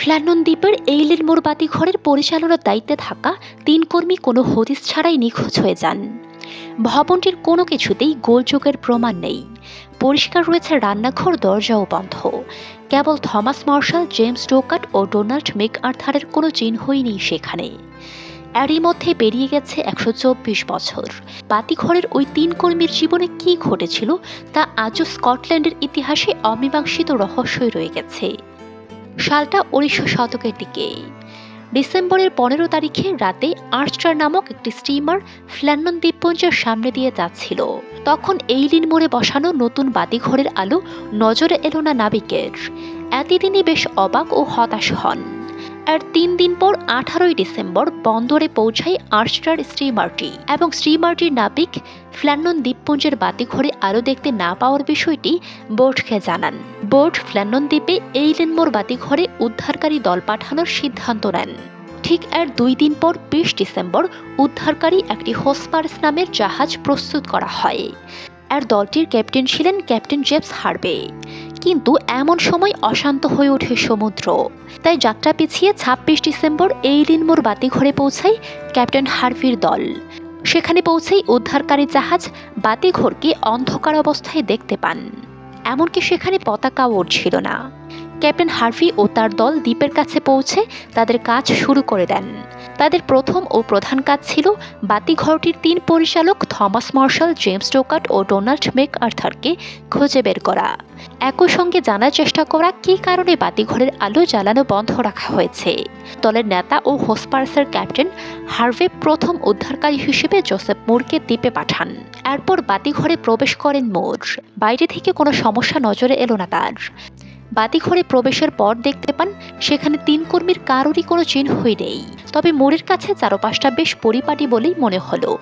ফ্ল্যানন দ্বীপের এইলের মোড় বাতিঘরের পরিচালনার দায়িত্বে থাকা তিন কর্মী কোনো হদিস ছাড়াই নিখোঁজ হয়ে যান। ভবনটির কোনো কিছুতেই গোলযোগের প্রমাণ নেই। পরিষ্কার রয়েছে রান্নাঘর, দরজাও বন্ধ। কেবল থমাস মার্শাল, জেমস ডোকাট ও ডোনাল্ড মেক আর্থারের কোনো চিহ্নই নেই সেখানে। এরই মধ্যে পেরিয়ে গেছে একশো চব্বিশ বছর। বাতিঘরের ওই তিন কর্মীর জীবনে কী ঘটেছিল তা আজও স্কটল্যান্ডের ইতিহাসে অমীমাংসিত রহস্যই রয়ে গেছে। সালটা উনিশশো শতকের দিকে। ডিসেম্বরের পনেরো তারিখে রাতে আর্চটার নামক একটি স্টিমার ফ্ল্যান্ডন দ্বীপপুঞ্জের সামনে দিয়ে যাচ্ছিল। তখন এই এইলিন মোড়ে বসানো নতুন বাতিঘরের আলো নজরে এলো না নাবিকের। এতে তিনি বেশ অবাক ও হতাশ হন। আর তিন দিন পর আঠারোই ডিসেম্বর বন্দরে পৌঁছায় আর্চটার স্টিমারটি এবং স্টিমারটির নাবিক ফ্ল্যান্ডন দ্বীপপুঞ্জের বাতিঘরে আলো দেখতে না পাওয়ার বিষয়টি বোর্ডকে জানান। বোর্ড ফ্ল্যান্নন দ্বীপে এইলেন মোড় বাতিঘরে উদ্ধারকারী দল পাঠানোর সিদ্ধান্ত নেন। ঠিক এর দুই দিন পর বিশ ডিসেম্বর উদ্ধারকারী একটি হোসপার্স নামের জাহাজ প্রস্তুত করা হয়। আর দলটির ক্যাপ্টেন ছিলেন ক্যাপ্টেন জেমস হার্বে কিন্তু এমন সময় অশান্ত হয়ে ওঠে সমুদ্র। তাই যাত্রা পিছিয়ে ছাব্বিশ ডিসেম্বর এইলিন মোড় বাতিঘরে পৌঁছায় ক্যাপ্টেন হার্ভির দল। সেখানে পৌঁছেই উদ্ধারকারী জাহাজ বাতিঘরকে অন্ধকার অবস্থায় দেখতে পান। এমনকি সেখানে পতাকাও উঠছিল না। ক্যাপ্টেন হার্ভি ও তার দল দ্বীপের কাছে পৌঁছে তাদের কাজ শুরু করে দেন। তাদের প্রথম ও প্রধান কাজ ছিল বাতিঘরটির তিন পরিচালক থমাস মার্শাল, জেমস ডোকাট ও ডোনাল্ড মেক আর্থারকে খুঁজে বের করা। একই সঙ্গে জানার চেষ্টা করা, কী কারণে বাতিঘরের আলো জ্বালানো বন্ধ রাখা হয়েছে? দলের নেতা ও হোসপার্সের ক্যাপ্টেন হার্ভে প্রথম উদ্ধারকারী হিসেবে জোসেফ মুরকে দ্বীপে পাঠান। এরপর বাতিঘরে প্রবেশ করেন মোর। বাইরে থেকে কোনো সমস্যা নজরে এলো না তার। বাতিঘরে প্রবেশের পর দেখতে পান, সেখানে তিন কর্মীর কারোরই কোনো চিহ্নই নেই। তবে মোড়ের কাছে চারপাশটা বেশ পরিপাটি বলেই মনে হলো।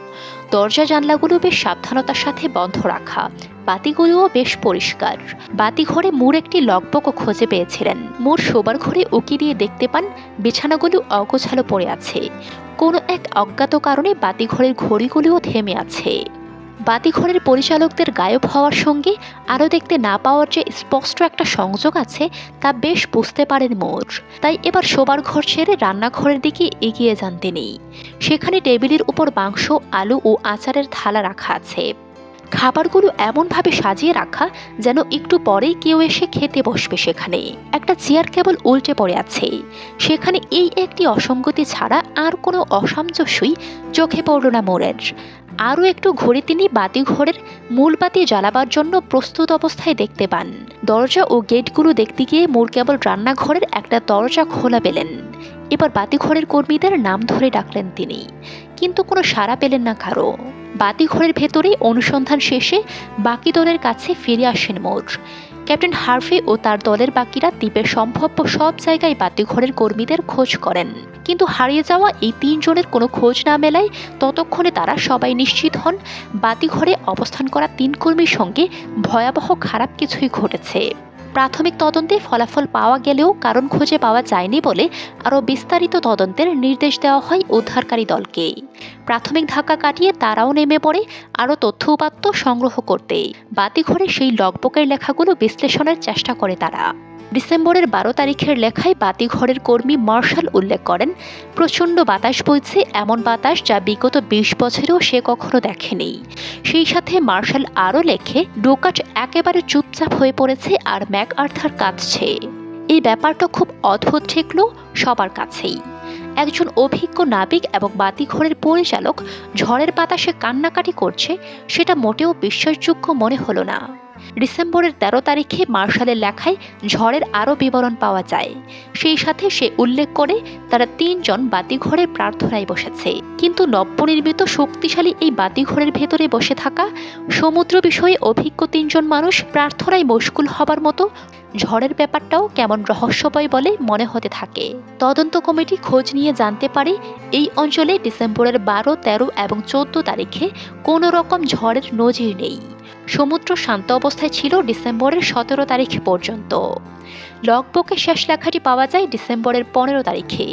দরজা জানলাগুলো বেশ সাবধানতার সাথে বন্ধ রাখা। বাতিগুলোও বেশ পরিষ্কার। বাতিঘরে মোড় একটি লগবকও খুঁজে পেয়েছিলেন। মোড় শোবার ঘরে উকি দিয়ে দেখতে পান, বিছানাগুলো অগোছালো পড়ে আছে। কোনো এক অজ্ঞাত কারণে বাতিঘরের ঘড়িগুলিও থেমে আছে। বাতিঘরের পরিচালকদের গায়েব হওয়ার সঙ্গে আরও দেখতে না পাওয়ার যে স্পষ্ট একটা সংযোগ আছে, তা বেশ বুঝতে পারেন মোর। তাই এবার শোবার ঘর ছেড়ে রান্নাঘরের দিকে এগিয়ে যান তিনি। সেখানে টেবিলের উপর মাংস, আলু ও আচারের থালা রাখা আছে। খাবারগুলো এমনভাবে সাজিয়ে রাখা যেন একটু পরেই কেউ এসে খেতে বসবে সেখানে। একটা চেয়ার কেবল উল্টে পড়ে আছে। সেখানে এই একটি অসঙ্গতি ছাড়া আর কোনো অসামঞ্জস্যই চোখে পড়ল না মোরের। আরও একটু ঘুরে তিনি বাতিঘরের মূল বাতি জ্বালাবার জন্য প্রস্তুত অবস্থায় দেখতে পান। দরজা ও গেটগুলো দেখতে গিয়ে মূল কেবল রান্নাঘরের একটা দরজা খোলা পেলেন। এবার বাতিঘরের কর্মীদের নাম ধরে ডাকলেন তিনি। কিন্তু কোনো সাড়া পেলেন না কারও বাতিঘরের ভেতরে অনুসন্ধান শেষে বাকি দলের কাছে ফিরে আসেন মোর ক্যাপ্টেন হার্ভে ও তার দলের বাকিরা দ্বীপের সম্ভাব্য সব জায়গায় বাতিঘরের কর্মীদের খোঁজ করেন। কিন্তু হারিয়ে যাওয়া এই তিনজনের কোনো খোঁজ না মেলায় ততক্ষণে তারা সবাই নিশ্চিত হন, বাতিঘরে অবস্থান করা তিন কর্মীর সঙ্গে ভয়াবহ খারাপ কিছুই ঘটেছে। প্রাথমিক তদন্তে ফলাফল পাওয়া গেলেও কারণ খুঁজে পাওয়া যায়নি বলে আরও বিস্তারিত তদন্তের নির্দেশ দেওয়া হয় উদ্ধারকারী দলকে প্রাথমিক ধাক্কা কাটিয়ে তারাও নেমে পড়ে, আরও তথ্য উপাত্ত সংগ্রহ করতে বাতিঘরে সেই লগবকের লেখাগুলো বিশ্লেষণের চেষ্টা করে তারা। ডিসেম্বরের বারো তারিখের লেখায় বাতিঘরের কর্মী মার্শাল উল্লেখ করেন, প্রচণ্ড বাতাস বইছে, এমন বাতাস যা বিগত বিশ বছরেও সে কখনো দেখেনি। সেই সাথে মার্শাল আরও লেখে, ডোকাট একেবারে চুপচাপ হয়ে পড়েছে আর ম্যাক আর্থার কাঁদছে। এই ব্যাপারটা খুব অদ্ভুত ঠেকল সবার কাছেই। একজন অভিজ্ঞ নাবিক এবং বাতিঘরের পরিচালক, ঝড়ের বাতাসে কান্নাকাটি করছে, সেটা মোটেও বিশ্বাসযোগ্য মনে হলো না। ডিসেম্বরের তেরো তারিখে মার্শালের লেখায় ঝড়ের আরও বিবরণ পাওয়া যায়। সেই সাথে সে উল্লেখ করে, তারা তিনজন বাতিঘরের প্রার্থনায় বসেছে। কিন্তু নবনির্মিত শক্তিশালী এই বাতিঘরের ভেতরে বসে থাকা সমুদ্র বিষয়ে অভিজ্ঞ তিনজন মানুষ প্রার্থনায় মশগুল হবার মতো ঝড়ের ব্যাপারটাও কেমন রহস্যময় বলে মনে হতে থাকে। তদন্ত কমিটি খোঁজ নিয়ে জানতে পারে, এই অঞ্চলে ডিসেম্বরের বারো, তেরো এবং চোদ্দ তারিখে কোনো রকম ঝড়ের নজির নেই। সমুদ্র শান্ত অবস্থায় ছিল ডিসেম্বরের সতেরো তারিখ পর্যন্ত। লগবুকে শেষ লেখাটি পাওয়া যায় ডিসেম্বরের পনেরো তারিখে।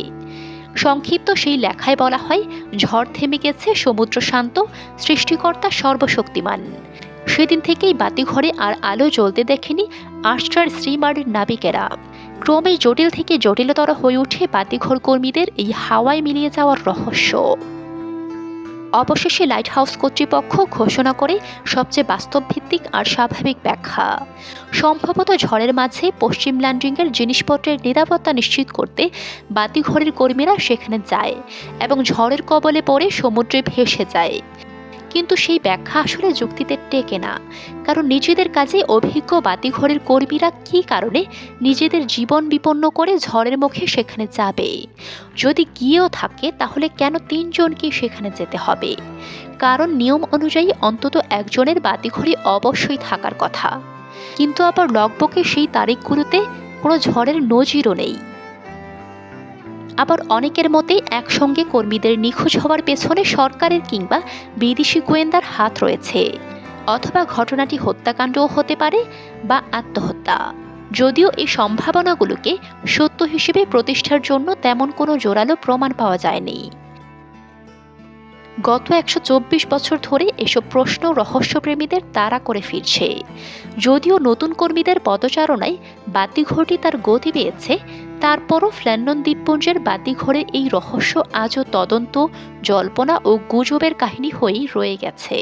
সংক্ষিপ্ত সেই লেখায় বলা হয়, ঝড় থেমে গেছে, সমুদ্র শান্ত, সৃষ্টিকর্তা সর্বশক্তিমান। সেদিন থেকেই বাতিঘরে আর আলো জ্বলতে দেখেনি আর্স্টার স্টিমারের নাবিকেরা। ক্রমে জটিল থেকে জটিলতর হয়ে ওঠে বাতিঘর কর্মীদের এই হাওয়ায় মিলিয়ে যাওয়ার রহস্য। অবশেষে লাইট হাউস কর্তৃপক্ষ ঘোষণা করে সবচেয়ে বাস্তবভিত্তিক আর স্বাভাবিক ব্যাখ্যা। সম্ভবত ঝড়ের মাঝে পশ্চিম ল্যান্ডিংয়ের জিনিসপত্রের নিরাপত্তা নিশ্চিত করতে বাতিঘরের কর্মীরা সেখানে যায় এবং ঝড়ের কবলে পড়ে সমুদ্রে ভেসে যায়। কিন্তু সেই ব্যাখ্যা আসলে যুক্তিতে টেকে না। কারণ নিজেদের কাজে অভিজ্ঞ বাতিঘরের কর্মীরা কী কারণে নিজেদের জীবন বিপন্ন করে ঝড়ের মুখে সেখানে যাবে? যদি গিয়েও থাকে, তাহলে কেন তিনজনকে সেখানে যেতে হবে? কারণ নিয়ম অনুযায়ী অন্তত একজনের বাতিঘরে অবশ্যই থাকার কথা। কিন্তু আবার লগবকে সেই তারিখগুলোতে কোনো ঝড়ের নজিরও নেই। আবার অনেকের মতে একসঙ্গে কর্মীদের নিখোঁজ হওয়ার পেছনে সরকারের কিংবা বিদেশি গোয়েন্দার হাত রয়েছে। অথবা ঘটনাটি হত্যাকাণ্ডও হতে পারে বা আত্মহত্যা। যদিও এই সম্ভাবনাগুলোকে সত্য হিসেবে প্রতিষ্ঠার জন্য তেমন কোনো জোরালো প্রমাণ পাওয়া যায়নি। গত একশো চব্বিশ বছর ধরে এসব প্রশ্ন রহস্যপ্রেমীদের তাড়া করে ফিরছে। যদিও নতুন কর্মীদের পদচারণায় বাতিঘরটি তার গতি পেয়েছে তারপরও ফ্ল্যান্ডন দ্বীপপুঞ্জের বাতিঘরে এই রহস্য আজও তদন্ত, জল্পনা ও গুজবের কাহিনী হয়েই রয়ে গেছে।